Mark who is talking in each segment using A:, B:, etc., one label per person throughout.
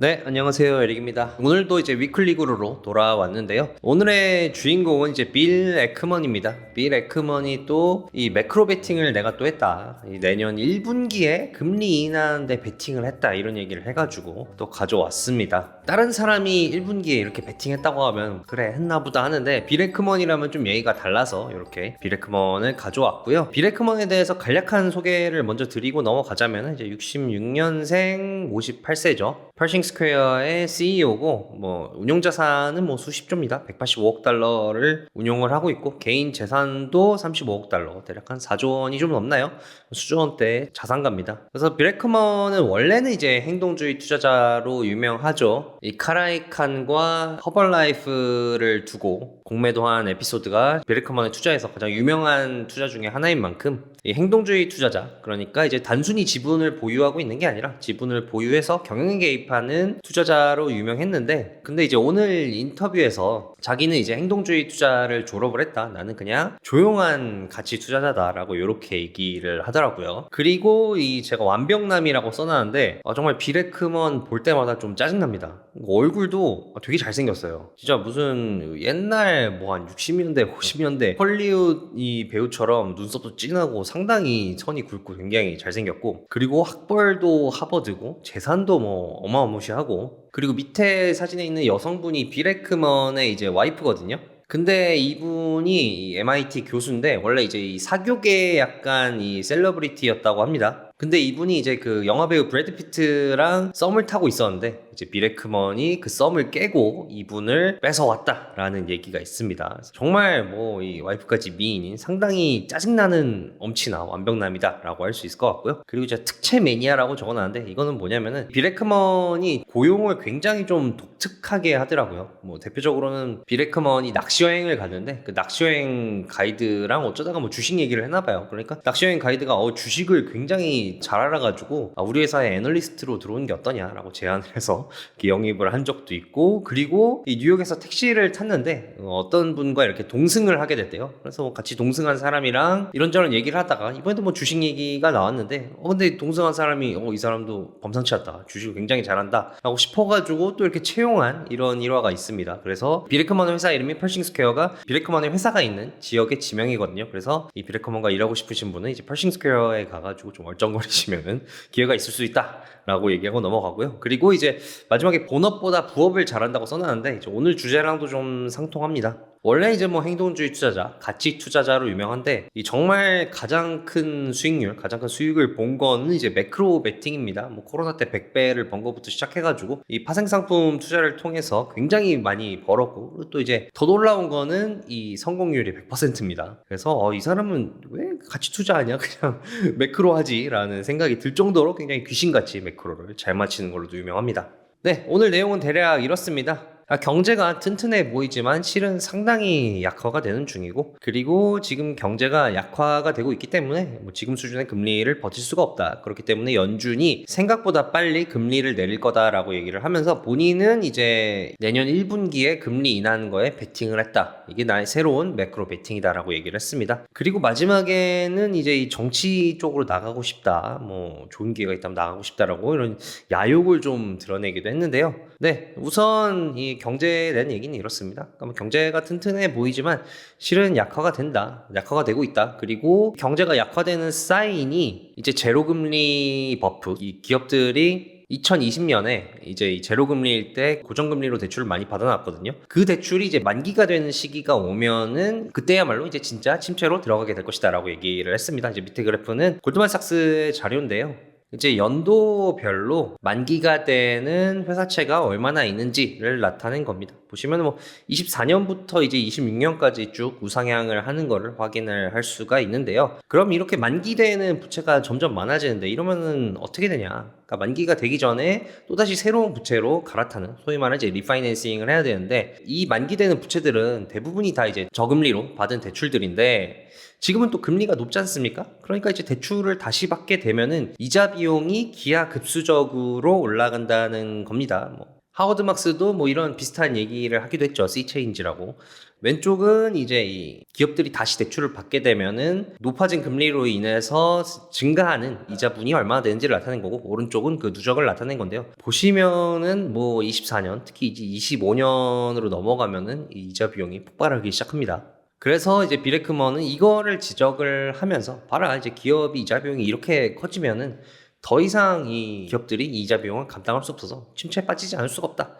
A: 네, 안녕하세요. 에릭입니다. 오늘도 이제 위클리 그루로 돌아왔는데요. 오늘의 주인공은 이제 빌 에크먼입니다. 빌 에크먼이 또 이 매크로 베팅을 내가 또 했다. 이 내년 1분기에 금리 인하인데 베팅을 했다. 이런 얘기를 해가지고 또 가져왔습니다. 다른 사람이 1분기에 이렇게 베팅했다고 하면 그래 했나보다 하는데 빌 에크먼이라면 좀 예의가 달라서 이렇게 빌 에크먼을 가져왔고요. 빌 에크먼에 대해서 간략한 소개를 먼저 드리고 넘어가자면 이제 66년생 58세죠. 펄싱 스퀘어의 CEO고 뭐 운용 자산은 뭐 수십 조입니다. 185억 달러를 운용을 하고 있고 개인 재산도 35억 달러, 대략 한 4조 원이 좀 넘나요? 수조 원대 자산가입니다. 그래서 비레크먼은 원래는 이제 행동주의 투자자로 유명하죠. 이 카라이칸과 허벌라이프를 두고 공매도 한 에피소드가 비레크먼의 투자에서 가장 유명한 투자 중에 하나인 만큼 이 행동주의 투자자 그러니까 이제 단순히 지분을 보유하고 있는 게 아니라 지분을 보유해서 경영에 개입하는 투자자로 유명했는데 근데 이제 오늘 인터뷰에서 자기는 이제 행동주의 투자를 졸업을 했다. 나는 그냥 조용한 가치 투자자다라고 이렇게 얘기를 하더라고요. 그리고 이 제가 완벽남이라고 써놨는데 아, 정말 비레크먼 볼 때마다 좀 짜증납니다. 얼굴도 되게 잘생겼어요. 진짜 무슨 옛날 뭐 한 60년대 50년대 헐리우드 이 배우처럼 눈썹도 진하고 상당히 천이 굵고 굉장히 잘생겼고 그리고 학벌도 하버드고 재산도 뭐 어마어마시 하고 그리고 밑에 사진에 있는 여성분이 비레크먼의 이제 와이프거든요. 근데 이분이 이 MIT 교수인데 원래 이제 이 사교계 약간 이 셀러브리티였다고 합니다. 근데 이분이 이제 그 영화배우 브래드 피트랑 썸을 타고 있었는데 이제 비레크먼이 그 썸을 깨고 이분을 뺏어왔다라는 얘기가 있습니다. 정말 뭐 이 와이프까지 미인인 상당히 짜증나는 엄친아 완벽남이다라고 할 수 있을 것 같고요. 그리고 이제 특채 매니아라고 적어놨는데 이거는 뭐냐면은 비레크먼이 고용을 굉장히 좀 독특하게 하더라고요. 뭐 대표적으로는 비레크먼이 낚시 여행을 갔는데 그 낚시 여행 가이드랑 어쩌다가 뭐 주식 얘기를 했나 봐요. 그러니까 낚시 여행 가이드가 어 주식을 굉장히 잘 알아가지고 아, 우리 회사에 애널리스트로 들어오는 게 어떠냐라고 제안을 해서 영입을 한 적도 있고 그리고 이 뉴욕에서 택시를 탔는데 어, 어떤 분과 이렇게 동승을 하게 됐대요. 그래서 같이 동승한 사람이랑 이런저런 얘기를 하다가 이번에도 뭐 주식 얘기가 나왔는데 어 근데 동승한 사람이 어 이 사람도 범상치 않다. 주식을 굉장히 잘한다. 라고 싶어가지고 또 이렇게 채용한 이런 일화가 있습니다. 그래서 비레크먼 회사 이름이 펄싱 스퀘어가 비레크먼의 회사가 있는 지역의 지명이거든요. 그래서 이 비레크먼과 일하고 싶으신 분은 이제 펄싱 스퀘어에 가가지고 좀 얼쩡 거리시면은 기회가 있을 수 있다. 라고 얘기하고 넘어가고요. 그리고 이제 마지막에 본업보다 부업을 잘한다고 써놨는데 오늘 주제랑도 좀 상통합니다. 원래 이제 뭐 행동주의 투자자, 가치 투자자로 유명한데 이 정말 가장 큰 수익률, 가장 큰 수익을 본 거는 이제 매크로 베팅입니다. 뭐 코로나 때 100배를 번 거부터 시작해가지고 이 파생 상품 투자를 통해서 굉장히 많이 벌었고 또 이제 더 놀라운 거는 이 성공률이 100%입니다. 그래서 어, 이 사람은 왜 가치 투자하냐 그냥 매크로 하지라는 생각이 들 정도로 굉장히 귀신같이 매크로를 잘 맞히는 걸로도 유명합니다. 네, 오늘 내용은 대략 이렇습니다. 아, 경제가 튼튼해 보이지만 실은 상당히 약화가 되는 중이고 그리고 지금 경제가 약화가 되고 있기 때문에 뭐 지금 수준의 금리를 버틸 수가 없다. 그렇기 때문에 연준이 생각보다 빨리 금리를 내릴 거다라고 얘기를 하면서 본인은 이제 내년 1분기에 금리 인하는 거에 베팅을 했다. 이게 나의 새로운 매크로 베팅이다라고 얘기를 했습니다. 그리고 마지막에는 이제 이 정치 쪽으로 나가고 싶다. 뭐 좋은 기회가 있다면 나가고 싶다라고 이런 야욕을 좀 드러내기도 했는데요. 네, 우선 이 경제에 대한 얘기는 이렇습니다. 그러니까 뭐 경제가 튼튼해 보이지만 실은 약화가 된다. 약화가 되고 있다. 그리고 경제가 약화되는 사인이 이제 제로금리 버프, 이 기업들이 2020년에 이제 이 제로금리일 때 고정금리로 대출을 많이 받아놨거든요. 그 대출이 이제 만기가 되는 시기가 오면은 그때야말로 이제 진짜 침체로 들어가게 될 것이다라고 얘기를 했습니다. 이제 밑에 그래프는 골드만삭스의 자료인데요. 이제 연도별로 만기가 되는 회사채가 얼마나 있는지를 나타낸 겁니다. 보시면 뭐 24년부터 이제 26년까지 쭉 우상향을 하는 거를 확인을 할 수가 있는데요. 그럼 이렇게 만기되는 부채가 점점 많아지는데 이러면은 어떻게 되냐? 그러니까 만기가 되기 전에 또다시 새로운 부채로 갈아타는 소위 말하는 이제 리파이낸싱을 해야 되는데 이 만기되는 부채들은 대부분이 다 이제 저금리로 받은 대출들인데 지금은 또 금리가 높지 않습니까? 그러니까 이제 대출을 다시 받게 되면은 이자 비용이 기하급수적으로 올라간다는 겁니다. 뭐 하워드 막스도 뭐 이런 비슷한 얘기를 하기도 했죠. C 체인지라고. 왼쪽은 이제 이 기업들이 다시 대출을 받게 되면은 높아진 금리로 인해서 증가하는 이자분이 얼마나 되는지를 나타낸 거고 오른쪽은 그 누적을 나타낸 건데요. 보시면은 뭐 24년 특히 이제 25년으로 넘어가면은 이 이자 비용이 폭발하기 시작합니다. 그래서 이제 비레크먼은 이거를 지적을 하면서 봐라 이제 기업이 이자 비용이 이렇게 커지면은 더 이상 이 기업들이 이 이자 비용을 감당할 수 없어서 침체에 빠지지 않을 수가 없다.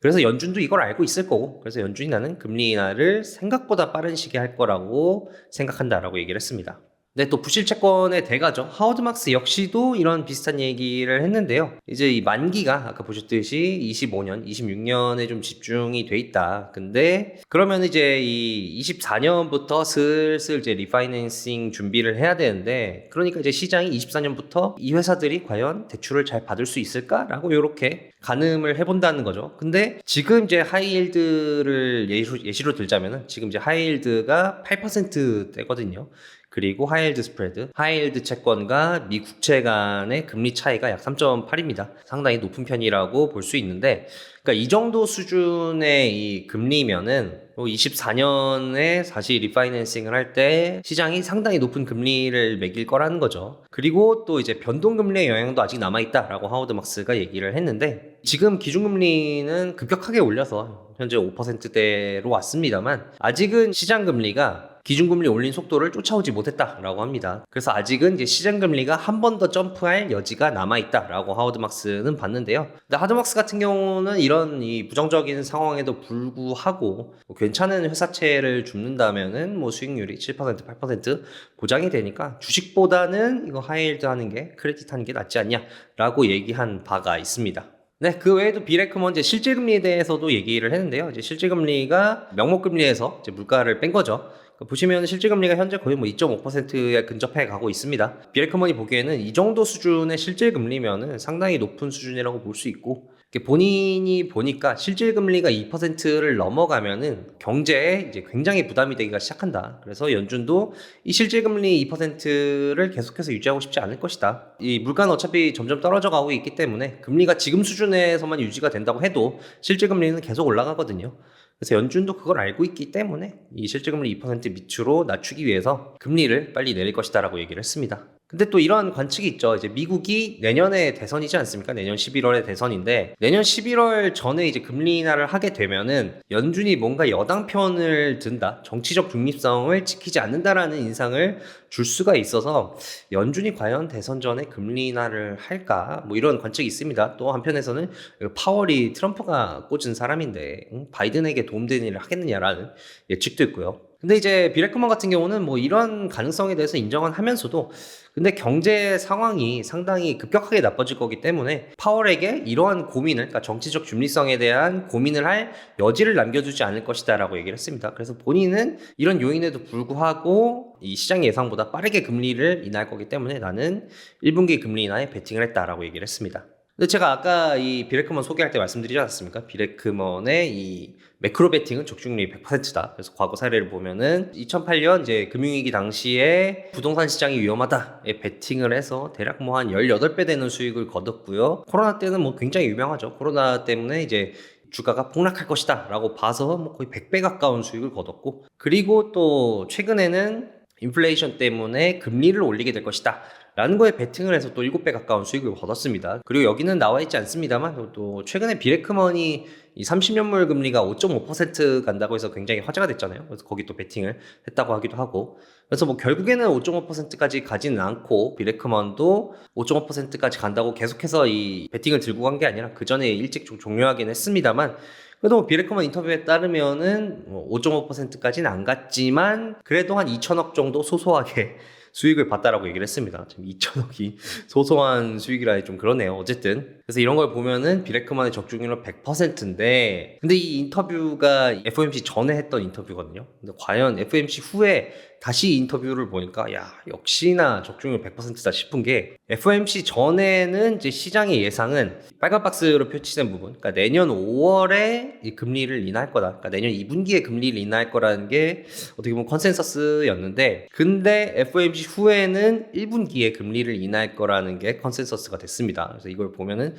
A: 그래서 연준도 이걸 알고 있을 거고 그래서 연준이 나는 금리 인하를 생각보다 빠른 시기에 할 거라고 생각한다라고 얘기를 했습니다. 네, 또 부실 채권의 대가죠. 하워드 막스 역시도 이런 비슷한 얘기를 했는데요. 이제 이 만기가 아까 보셨듯이 25년, 26년에 좀 집중이 돼 있다. 근데 그러면 이제 이 24년부터 슬슬 이제 리파이낸싱 준비를 해야 되는데 그러니까 이제 시장이 24년부터 이 회사들이 과연 대출을 잘 받을 수 있을까라고 이렇게 가늠을 해본다는 거죠. 근데 지금 이제 하이힐드를 예시로, 예시로 들자면은 지금 이제 하이힐드가 8%대거든요. 그리고 하이힐드 스프레드, 하이힐드 채권과 미 국채 간의 금리 차이가 약 3.8입니다. 상당히 높은 편이라고 볼 수 있는데, 그러니까 이 정도 수준의 이 금리면은 24년에 다시 리파이낸싱을 할 때 시장이 상당히 높은 금리를 매길 거라는 거죠. 그리고 또 이제 변동금리의 영향도 아직 남아있다라고 하워드 막스가 얘기를 했는데 지금 기준금리는 급격하게 올려서 현재 5%대로 왔습니다만 아직은 시장금리가 기준금리 올린 속도를 쫓아오지 못했다라고 합니다. 그래서 아직은 이제 시장금리가 한 번 더 점프할 여지가 남아있다라고 하워드 막스는 봤는데요. 근데 하드 막스 같은 경우는 이런 이 부정적인 상황에도 불구하고 뭐 괜찮은 회사채를 줍는다면은 뭐 수익률이 7% 8% 보장이 되니까 주식보다는 이거 하이힐드 하는 게 크레딧 하는 게 낫지 않냐라고 얘기한 바가 있습니다. 네, 그 외에도 비레크먼 이제 실질금리에 대해서도 얘기를 했는데요. 이제 실질금리가 명목금리에서 이제 물가를 뺀 거죠. 그러니까 보시면 실질금리가 현재 거의 뭐 2.5%에 근접해 가고 있습니다. 비레크먼이 보기에는 이 정도 수준의 실질금리면은 상당히 높은 수준이라고 볼 수 있고 본인이 보니까 실질금리가 2%를 넘어가면은 경제에 이제 굉장히 부담이 되기가 시작한다. 그래서 연준도 이 실질금리 2%를 계속해서 유지하고 싶지 않을 것이다. 이 물가는 어차피 점점 떨어져 가고 있기 때문에 금리가 지금 수준에서만 유지가 된다고 해도 실질금리는 계속 올라가거든요. 그래서 연준도 그걸 알고 있기 때문에 이 실질금리 2% 밑으로 낮추기 위해서 금리를 빨리 내릴 것이다라고 얘기를 했습니다. 근데 또 이런 관측이 있죠. 이제 미국이 내년에 대선이지 않습니까? 내년 11월에 대선인데 내년 11월 전에 이제 금리 인하를 하게 되면은 연준이 뭔가 여당 편을 든다. 정치적 중립성을 지키지 않는다라는 인상을 줄 수가 있어서 연준이 과연 대선 전에 금리 인하를 할까? 뭐 이런 관측이 있습니다. 또 한편에서는 파월이 트럼프가 꽂은 사람인데 응? 바이든에게 도움되는 일을 하겠느냐라는 예측도 있고요. 근데 이제 비레크먼 같은 경우는 뭐 이런 가능성에 대해서 인정은 하면서도 근데 경제 상황이 상당히 급격하게 나빠질 거기 때문에 파월에게 이러한 고민을 그러니까 정치적 중립성에 대한 고민을 할 여지를 남겨주지 않을 것이다라고 얘기를 했습니다. 그래서 본인은 이런 요인에도 불구하고 이 시장 예상보다 빠르게 금리를 인하할 거기 때문에 나는 1분기 금리 인하에 베팅을 했다라고 얘기를 했습니다. 근데 제가 아까 이 비레크먼 소개할 때 말씀드리지 않았습니까? 비레크먼의 이 매크로 베팅은 적중률이 100%다. 그래서 과거 사례를 보면은 2008년 이제 금융위기 당시에 부동산 시장이 위험하다에 베팅을 해서 대략 뭐 한 18배 되는 수익을 거뒀고요. 코로나 때는 뭐 굉장히 유명하죠. 코로나 때문에 이제 주가가 폭락할 것이다 라고 봐서 뭐 거의 100배 가까운 수익을 거뒀고 그리고 또 최근에는 인플레이션 때문에 금리를 올리게 될 것이다. 라는 거에 베팅을 해서 또 7배 가까운 수익을 거뒀습니다. 그리고 여기는 나와 있지 않습니다만 또 최근에 비레크먼이 이 30년물 금리가 5.5% 간다고 해서 굉장히 화제가 됐잖아요. 그래서 거기 또 베팅을 했다고 하기도 하고. 그래서 뭐 결국에는 5.5%까지 가지는 않고 비레크먼도 5.5%까지 간다고 계속해서 이 베팅을 들고 간 게 아니라 그 전에 일찍 좀 종료하긴 했습니다만 그래도 뭐 비레크먼 인터뷰에 따르면은 5.5%까지는 안 갔지만 그래도 한 2천억 정도 소소하게 수익을 봤다라고 얘기를 했습니다. 지금 2천억이 소소한 수익이라 좀 그러네요. 어쨌든. 그래서 이런 걸 보면은 비레크만의 적중률은 100%인데 근데 이 인터뷰가 FOMC 전에 했던 인터뷰거든요. 근데 과연 FOMC 후에 다시 인터뷰를 보니까 야 역시나 적중률 100%다 싶은 게 FOMC 전에는 이제 시장의 예상은 빨간 박스로 표시된 부분, 그러니까 내년 5월에 이 금리를 인하할 거다. 그러니까 내년 2분기에 금리를 인하할 거라는 게 어떻게 보면 컨센서스였는데, 근데 FOMC 후에는 1분기에 금리를 인하할 거라는 게 컨센서스가 됐습니다. 그래서 이걸 보면은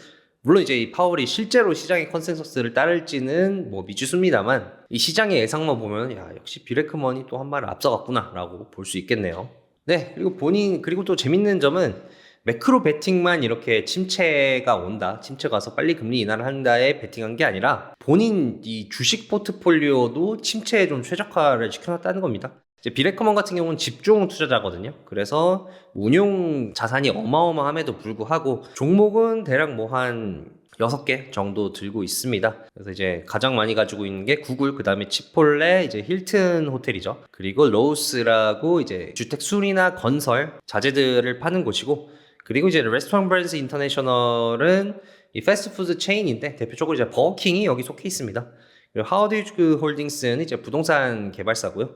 A: 물론 이제 이 파월이 실제로 시장의 컨센서스를 따를지는 뭐 미지수입니다만 이 시장의 예상만 보면 야 역시 비레크먼이 또 한 발을 앞서갔구나라고 볼 수 있겠네요. 네 그리고 본인 그리고 또 재밌는 점은 매크로 베팅만 이렇게 침체가 온다, 침체가 와서 빨리 금리 인하를 한다에 베팅한 게 아니라 본인 이 주식 포트폴리오도 침체에 좀 최적화를 시켜놨다는 겁니다. 이제 비레커먼 같은 경우는 집중 투자자거든요. 그래서 운용 자산이 어마어마함에도 불구하고 종목은 대략 뭐한 6개 정도 들고 있습니다. 그래서 이제 가장 많이 가지고 있는 게 구글, 그 다음에 치폴레, 이제 힐튼 호텔이죠. 그리고 로우스라고 이제 주택 수리나 건설 자재들을 파는 곳이고, 그리고 이제 레스토랑 브랜드 인터내셔널은 이 패스트푸드 체인인데 대표적으로 이제 버거킹이 여기 속해 있습니다. 그리고 하워드 홀딩스는 이제 부동산 개발사고요.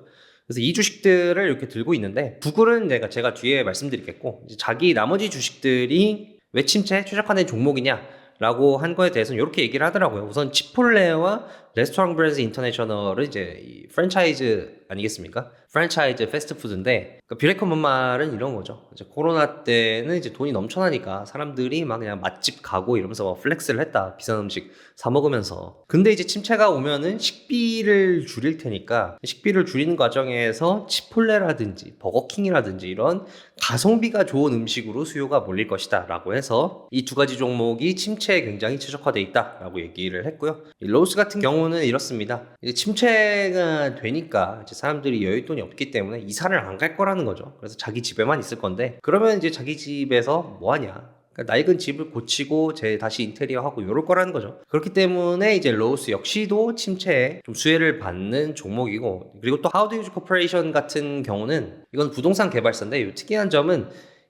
A: 그래서 이 주식들을 이렇게 들고 있는데 구글은 내가 제가 뒤에 말씀드리겠고 자기 나머지 주식들이 왜 침체 최적화된 종목이냐라고 한 거에 대해서는 이렇게 얘기를 하더라고요. 우선 치폴레와 레스토랑 브랜드 인터내셔널은 이제 이 프랜차이즈 아니겠습니까? 프랜차이즈 패스트푸드인데 그러니까 비레컨 말은 이런 거죠. 이제 코로나 때는 이제 돈이 넘쳐나니까 사람들이 막 그냥 맛집 가고 이러면서 막 플렉스를 했다. 비싼 음식 사 먹으면서. 근데 이제 침체가 오면은 식비를 줄일 테니까 식비를 줄이는 과정에서 치폴레라든지 버거킹이라든지 이런 가성비가 좋은 음식으로 수요가 몰릴 것이다라고 해서 이 두 가지 종목이 침체에 굉장히 최적화돼 있다라고 얘기를 했고요. 이 로스 같은 경우는 이렇습니다. 침체가 되니까 사람들이 여윳돈이 없기 때문에 이사를 안 갈 거라는 거죠. 그래서 자기 집에만 있을 건데 그러면 이제 자기 집에서 뭐 하냐? 그러니까 낡은 집을 고치고 제 다시 인테리어 하고 이럴 거라는 거죠. 그렇기 때문에 이제 로우스 역시도 침체에 좀 수혜를 받는 종목이고 그리고 또 하우드 유즈 코퍼레이션 같은 경우는 이건 부동산 개발사인데 이 특이한 점은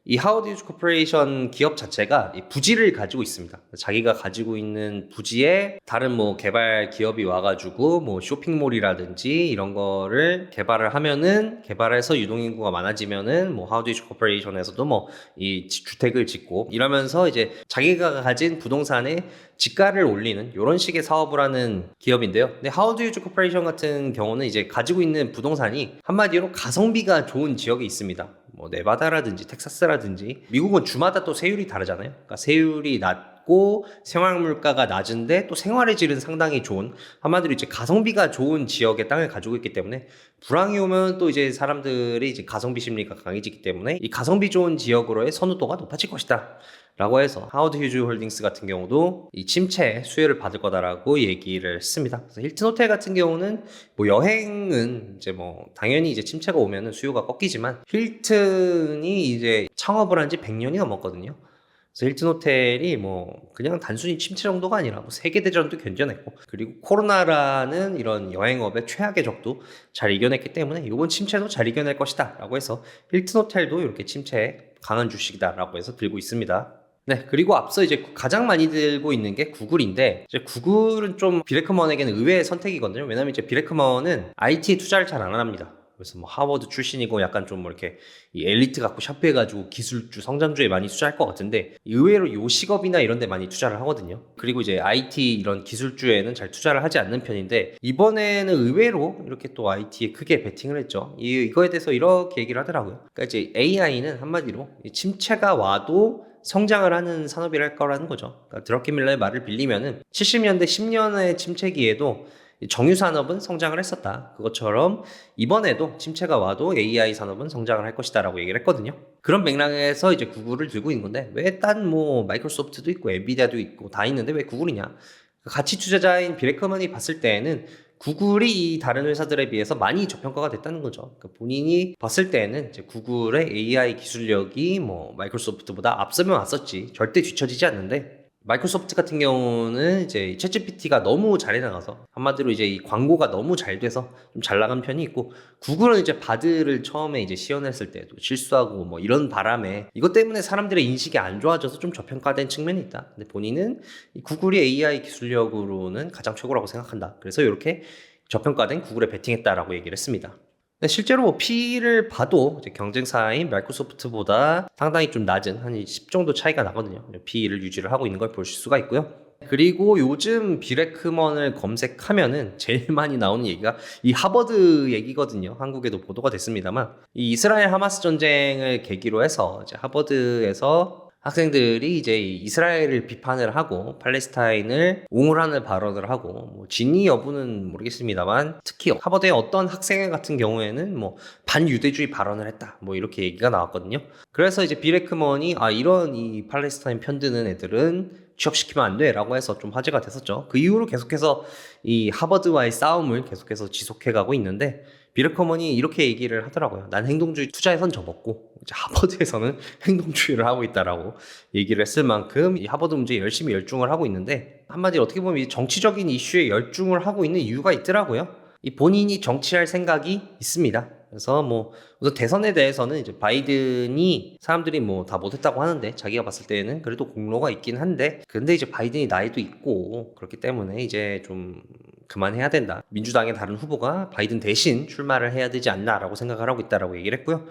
A: 이 하우드유즈 코퍼레이션 기업 자체가 이 부지를 가지고 있습니다. 자기가 가지고 있는 부지에 다른 뭐 개발 기업이 와가지고 뭐 쇼핑몰이라든지 이런 거를 개발을 하면은 개발해서 유동인구가 많아지면은 뭐 하우드유즈 코퍼레이션에서도 뭐 이 주택을 짓고 이러면서 이제 자기가 가진 부동산의 지가를 올리는 이런 식의 사업을 하는 기업인데요. 근데 하우드유즈 코퍼레이션 같은 경우는 이제 가지고 있는 부동산이 한마디로 가성비가 좋은 지역에 있습니다. 뭐 네바다라든지 텍사스라든지 미국은 주마다 또 세율이 다르잖아요. 그러니까 세율이 낮 고 생활 물가가 낮은데 또 생활의 질은 상당히 좋은 한마디로 이제 가성비가 좋은 지역의 땅을 가지고 있기 때문에 불황이 오면 또 이제 사람들이 이제 가성비 심리가 강해지기 때문에 이 가성비 좋은 지역으로의 선호도가 높아질 것이다. 라고 해서 하워드 휴즈 홀딩스 같은 경우도 이 침체 수혜를 받을 거다라고 얘기를 했습니다. 그래서 힐튼 호텔 같은 경우는 뭐 여행은 이제 뭐 당연히 이제 침체가 오면은 수요가 꺾이지만 힐튼이 이제 창업을 한 지 100년이 넘었거든요. 그래서 힐튼 호텔이 뭐 그냥 단순히 침체 정도가 아니라 뭐 세계 대전도 견뎌냈고 그리고 코로나라는 이런 여행업의 최악의 적도 잘 이겨냈기 때문에 이번 침체도 잘 이겨낼 것이다라고 해서 힐튼 호텔도 이렇게 침체에 강한 주식이다라고 해서 들고 있습니다. 네, 그리고 앞서 이제 가장 많이 들고 있는 게 구글인데, 이제 구글은 좀 비레크먼에게는 의외의 선택이거든요. 왜냐면 이제 비레크먼은 IT에 투자를 잘 안 합니다. 그래서 뭐 하버드 출신이고 약간 좀 뭐 이렇게 이 엘리트 갖고 샤프해가지고 기술주, 성장주에 많이 투자할 것 같은데 의외로 요식업이나 이런 데 많이 투자를 하거든요. 그리고 이제 IT 이런 기술주에는 잘 투자를 하지 않는 편인데 이번에는 의외로 이렇게 또 IT에 크게 베팅을 했죠. 이, 이거에 대해서 이렇게 얘기를 하더라고요. 그러니까 이제 AI는 한마디로 침체가 와도 성장을 하는 산업이랄 거라는 거죠. 그러니까 드러키 밀러의 말을 빌리면은 70년대 10년의 침체기에도 정유 산업은 성장을 했었다. 그것처럼 이번에도 침체가 와도 AI 산업은 성장을 할 것이다라고 얘기를 했거든요. 그런 맥락에서 이제 구글을 들고 있는 건데 왜 딴 뭐 마이크로소프트도 있고 엔비디아도 있고 다 있는데 왜 구글이냐? 가치 투자자인 비레커먼이 봤을 때에는 구글이 이 다른 회사들에 비해서 많이 저평가가 됐다는 거죠. 그러니까 본인이 봤을 때는 이제 구글의 AI 기술력이 뭐 마이크로소프트보다 앞서면 왔었지 절대 뒤처지지 않는데 마이크로소프트 같은 경우는 이제 챗GPT가 너무 잘 해 나가서 한마디로 이제 이 광고가 너무 잘 돼서 좀 잘 나간 편이 있고 구글은 이제 바드를 처음에 이제 시연했을 때도 실수하고 뭐 이런 바람에 이것 때문에 사람들의 인식이 안 좋아져서 좀 저평가된 측면이 있다. 근데 본인은 이 구글이 AI 기술력으로는 가장 최고라고 생각한다. 그래서 이렇게 저평가된 구글에 베팅했다라고 얘기를 했습니다. 네, 실제로 뭐 P를 봐도 경쟁사인 마이크로소프트보다 상당히 좀 낮은 한 10 정도 차이가 나거든요. P를 유지를 하고 있는 걸 보실 수가 있고요. 그리고 요즘 비레크먼을 검색하면은 제일 많이 나오는 얘기가 이 하버드 얘기거든요. 한국에도 보도가 됐습니다만 이 이스라엘 하마스 전쟁을 계기로 해서 이제 하버드에서 학생들이 이제 이 이스라엘을 비판을 하고 팔레스타인을 옹호하는 발언을 하고 뭐 진위 여부는 모르겠습니다만 특히 하버드의 어떤 학생 같은 경우에는 뭐 반유대주의 발언을 했다 뭐 이렇게 얘기가 나왔거든요. 그래서 이제 비레크먼이 아 이런 이 팔레스타인 편드는 애들은 취업시키면 안 돼라고 해서 좀 화제가 됐었죠. 그 이후로 계속해서 이 하버드와의 싸움을 계속해서 지속해가고 있는데 비르커먼이 이렇게 얘기를 하더라고요. 난 행동주의 투자에선 접었고 이제 하버드에서는 행동주의를 하고 있다라고 얘기를 했을 만큼 이 하버드 문제에 열심히 열중을 하고 있는데 한마디로 어떻게 보면 이 정치적인 이슈에 열중을 하고 있는 이유가 있더라고요. 이 본인이 정치할 생각이 있습니다. 그래서 뭐 우선 대선에 대해서는 이제 바이든이 사람들이 뭐 다 못했다고 하는데 자기가 봤을 때는 그래도 공로가 있긴 한데 근데 이제 바이든이 나이도 있고 그렇기 때문에 이제 좀 그만해야 된다. 민주당의 다른 후보가 바이든 대신 출마를 해야 되지 않나라고 생각을 하고 있다라고 얘기를 했고요.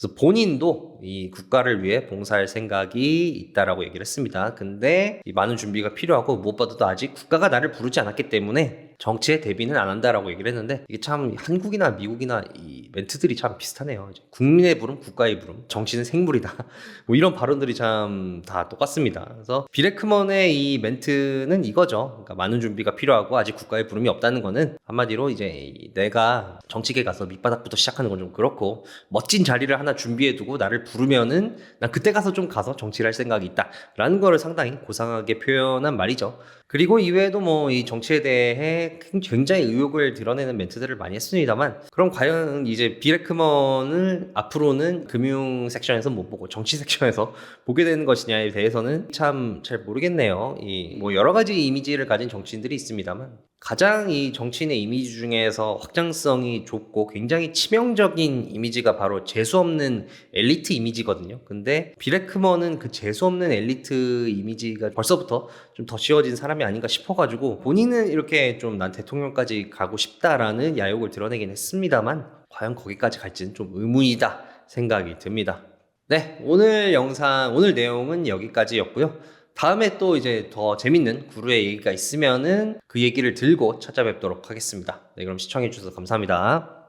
A: 그래서 본인도 이 국가를 위해 봉사할 생각이 있다라고 얘기를 했습니다. 근데 이 많은 준비가 필요하고 무엇보다도 아직 국가가 나를 부르지 않았기 때문에 정치에 대비는 안 한다라고 얘기를 했는데 이게 참 한국이나 미국이나 이 멘트들이 참 비슷하네요. 국민의 부름, 국가의 부름, 정치는 생물이다. 뭐 이런 발언들이 참 다 똑같습니다. 그래서 비레크먼의 이 멘트는 이거죠. 그러니까 많은 준비가 필요하고 아직 국가의 부름이 없다는 거는 한마디로 이제 이 내가 정치계 가서 밑바닥부터 시작하는 건 좀 그렇고 멋진 자리를 하나 준비해두고 나를 부르면은 난 그때 가서 좀 가서 정치를 할 생각이 있다라는 거를 상당히 고상하게 표현한 말이죠. 그리고 이외에도 뭐 이 정치에 대해 굉장히 의욕을 드러내는 멘트들을 많이 했습니다만 그럼 과연 이제 비레크먼을 앞으로는 금융 섹션에서 못 보고 정치 섹션에서 보게 되는 것이냐에 대해서는 참 잘 모르겠네요. 이 뭐 여러 가지 이미지를 가진 정치인들이 있습니다만 가장 이 정치인의 이미지 중에서 확장성이 좁고 굉장히 치명적인 이미지가 바로 재수없는 엘리트 이미지거든요. 근데 비레크먼은 그 재수없는 엘리트 이미지가 벌써부터 좀 더 씌워진 사람이 아닌가 싶어가지고 본인은 이렇게 좀 난 대통령까지 가고 싶다라는 야욕을 드러내긴 했습니다만 과연 거기까지 갈지는 좀 의문이다 생각이 듭니다. 네, 오늘 영상, 오늘 내용은 여기까지였고요. 다음에 또 이제 더 재밌는 구루의 얘기가 있으면은 그 얘기를 들고 찾아뵙도록 하겠습니다. 네, 그럼 시청해주셔서 감사합니다.